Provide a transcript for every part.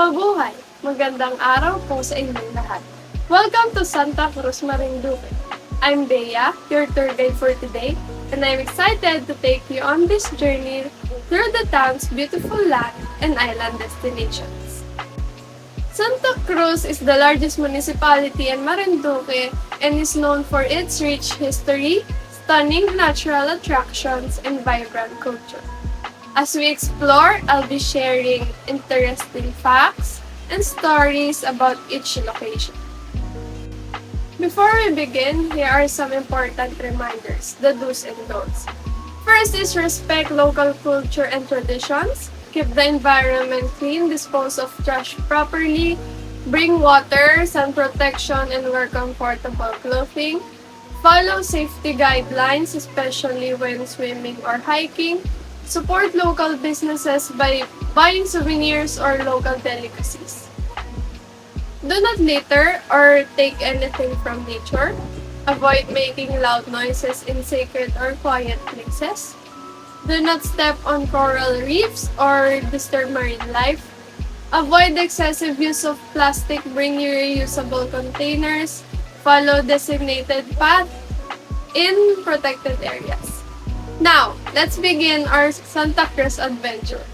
Mabuhay! Magandang araw po sa inyong lahat. Welcome to Santa Cruz Marinduque. I'm Bea, your tour guide for today, and I'm excited to take you on this journey through the town's beautiful land and island destinations. Santa Cruz is the largest municipality in Marinduque and is known for its rich history, stunning natural attractions, and vibrant culture. As we explore, I'll be sharing interesting facts and stories about each location. Before we begin, here are some important reminders, the do's and don'ts. First is respect local culture and traditions. Keep the environment clean, dispose of trash properly, bring water, sun protection, and wear comfortable clothing. Follow safety guidelines, especially when swimming or hiking. Support local businesses by buying souvenirs or local delicacies. Do not litter or take anything from nature. Avoid making loud noises in sacred or quiet places. Do not step on coral reefs or disturb marine life. Avoid excessive use of plastic. Bring your reusable containers. Follow designated path in protected areas. Now, let's begin our Santa Cruz adventure.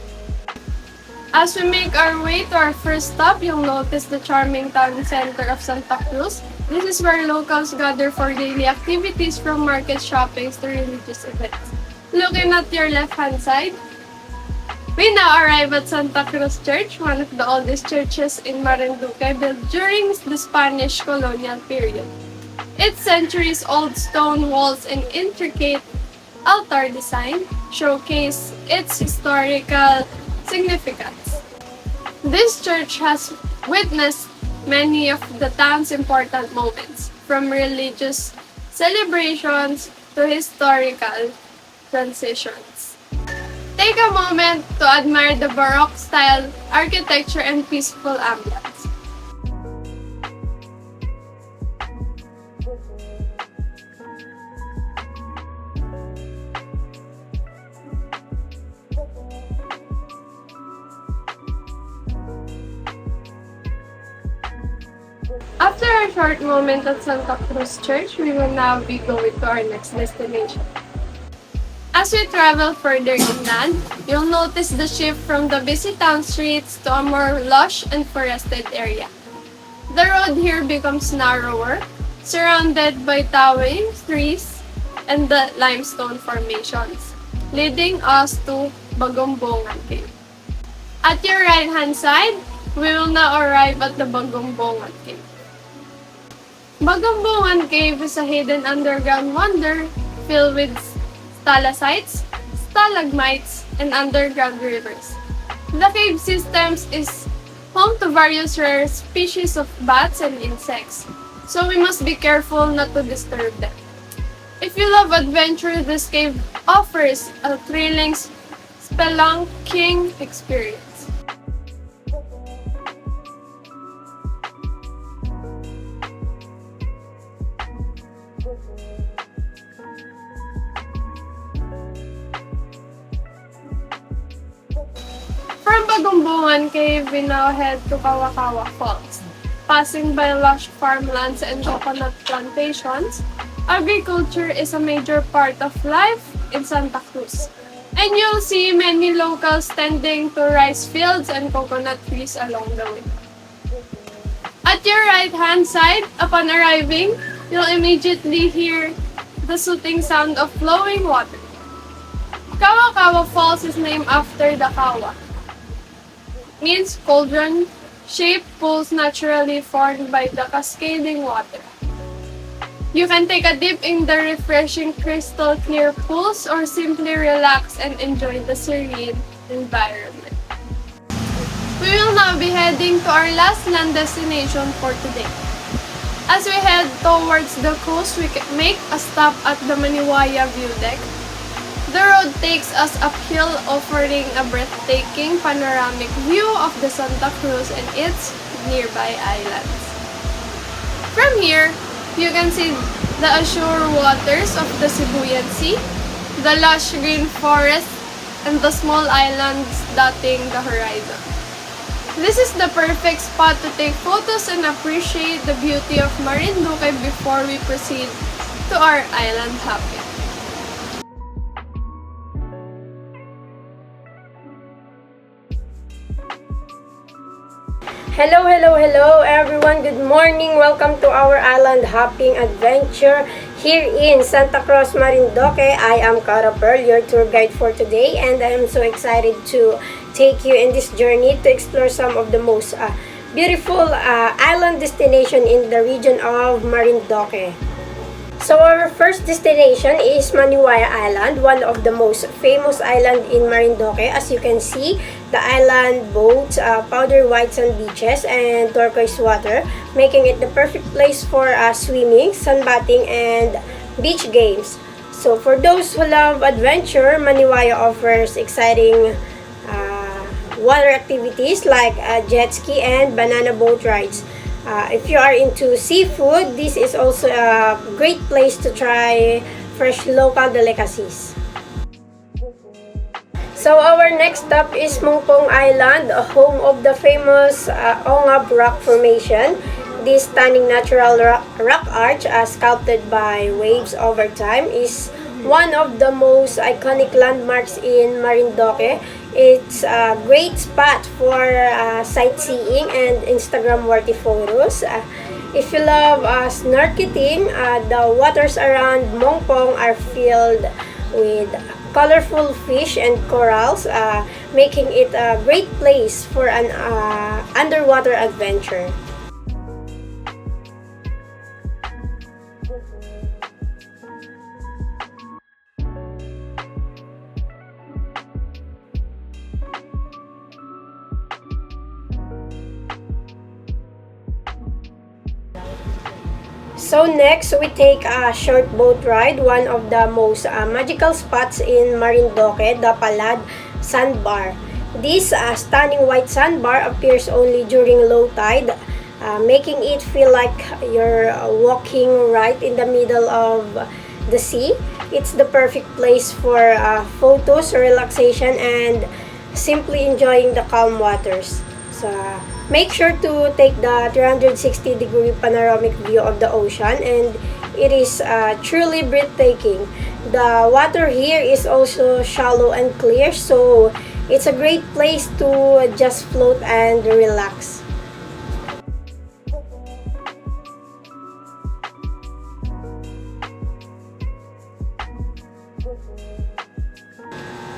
As we make our way to our first stop, you'll notice the charming town center of Santa Cruz. This is where locals gather for daily activities from market shoppings to religious events. Looking at your left-hand side, we now arrive at Santa Cruz Church, one of the oldest churches in Marinduque, built during the Spanish colonial period. Its centuries-old stone walls and intricate altar design showcase its historical significance. This church has witnessed many of the town's important moments, from religious celebrations to historical transitions. Take a moment to admire the Baroque style architecture and peaceful ambience. After a short moment at Santa Cruz Church, we will now be going to our next destination. As we travel further inland, you'll notice the shift from the busy town streets to a more lush and forested area. The road here becomes narrower, surrounded by towering trees and the limestone formations, leading us to Bagombongan Cave. At your right-hand side, we will now arrive at the Bagombongan Cave. Bagombongan Cave is a hidden underground wonder filled with stalactites, stalagmites, and underground rivers. The cave systems is home to various rare species of bats and insects, so we must be careful not to disturb them. If you love adventure, this cave offers a thrilling spelunking experience. We now head to Kawakawa Falls. Passing by lush farmlands and coconut plantations, agriculture is a major part of life in Santa Cruz. And you'll see many locals tending to rice fields and coconut trees along the way. At your right-hand side, upon arriving, you'll immediately hear the soothing sound of flowing water. Kawakawa Falls is named after the kawa, means cauldron shaped pools naturally formed by the cascading water. You can take a dip in the refreshing crystal clear pools or simply relax and enjoy the serene environment. We will now be heading to our last land destination for today. As we head towards the coast, we can make a stop at the Maniwaya View Deck. The road takes us uphill, offering a breathtaking panoramic view of the Santa Cruz and its nearby islands. From here, you can see the azure waters of the Sibuyan Sea, the lush green forest, and the small islands dotting the horizon. This is the perfect spot to take photos and appreciate the beauty of Marinduque before we proceed to our island hopping. Hello, hello, hello everyone. Good morning. Welcome to our island hopping adventure here in Santa Cruz, Marinduque. I am Cara Pearl, your tour guide for today, and I am so excited to take you in this journey to explore some of the most uh, beautiful uh, island destination in the region of Marinduque. So our first destination is Maniwaya Island, one of the most famous island in Marinduque. As you can see, the island boats uh, powder white sand beaches and turquoise water, making it the perfect place for uh, swimming, sunbathing, and beach games. So for those who love adventure, Maniwaya offers exciting uh, water activities like uh, jet ski and banana boat rides. Uh, if you are into seafood, this is also a great place to try fresh local delicacies. So our next stop is Mongpong Island, home of the famous uh, Ongab Rock Formation. This stunning natural rock, arch, uh, sculpted by waves over time, is one of the most iconic landmarks in Marinduque. It's a great spot for uh, sightseeing and Instagram-worthy photos. Uh, if you love uh, snorkeling, uh, the waters around Mongpong are filled with colorful fish and corals, uh, making it a great place for an uh, underwater adventure. So next, we take a short boat ride, one of the most uh, magical spots in Marinduque, the Palad Sandbar. This uh, stunning white sandbar appears only during low tide, uh, making it feel like you're uh, walking right in the middle of the sea. It's the perfect place for uh, photos, relaxation, and simply enjoying the calm waters. So, make sure to take the 360 degree panoramic view of the ocean and it is uh, truly breathtaking. The water here is also shallow and clear so it's a great place to just float and relax.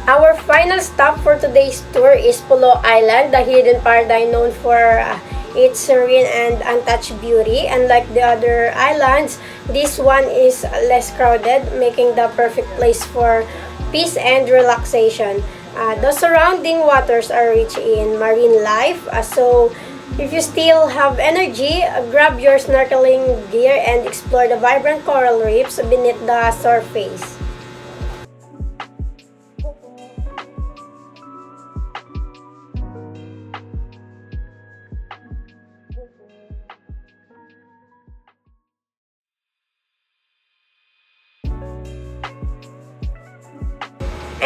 Our final stop for today's tour is Pulo Island, the hidden paradise known for uh, its serene and untouched beauty. Unlike the other islands, this one is less crowded, making the perfect place for peace and relaxation. Uh, the surrounding waters are rich in marine life, uh, so if you still have energy, uh, grab your snorkeling gear and explore the vibrant coral reefs beneath the surface.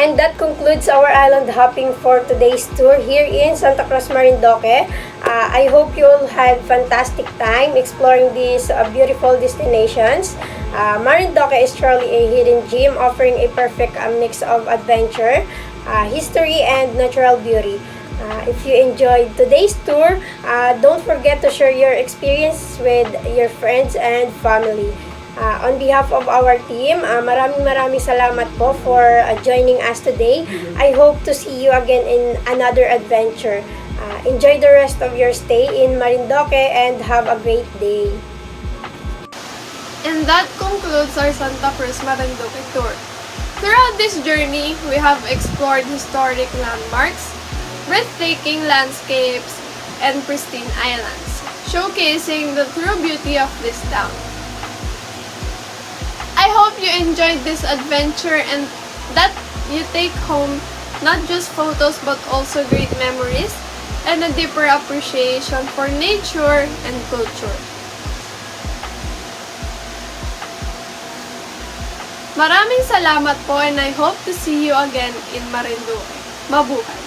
And that concludes our island hopping for today's tour here in Santa Cruz Marinduque. Uh, I hope you all had a fantastic time exploring these uh, beautiful destinations. Uh, Marinduque is truly a hidden gem offering a perfect uh, mix of adventure, uh, history, and natural beauty. Uh, if you enjoyed today's tour, uh, don't forget to share your experience with your friends and family. Uh, on behalf of our team, uh, maraming maraming salamat po for uh, joining us today. I hope to see you again in another adventure. Uh, enjoy the rest of your stay in Marinduque and have a great day. And that concludes our Santa Cruz Marinduque tour. Throughout this journey, we have explored historic landmarks, breathtaking landscapes, and pristine islands, showcasing the true beauty of this town. I hope you enjoyed this adventure and that you take home not just photos but also great memories and a deeper appreciation for nature and culture. Maraming salamat po and I hope to see you again in Marinduque. Mabuhay!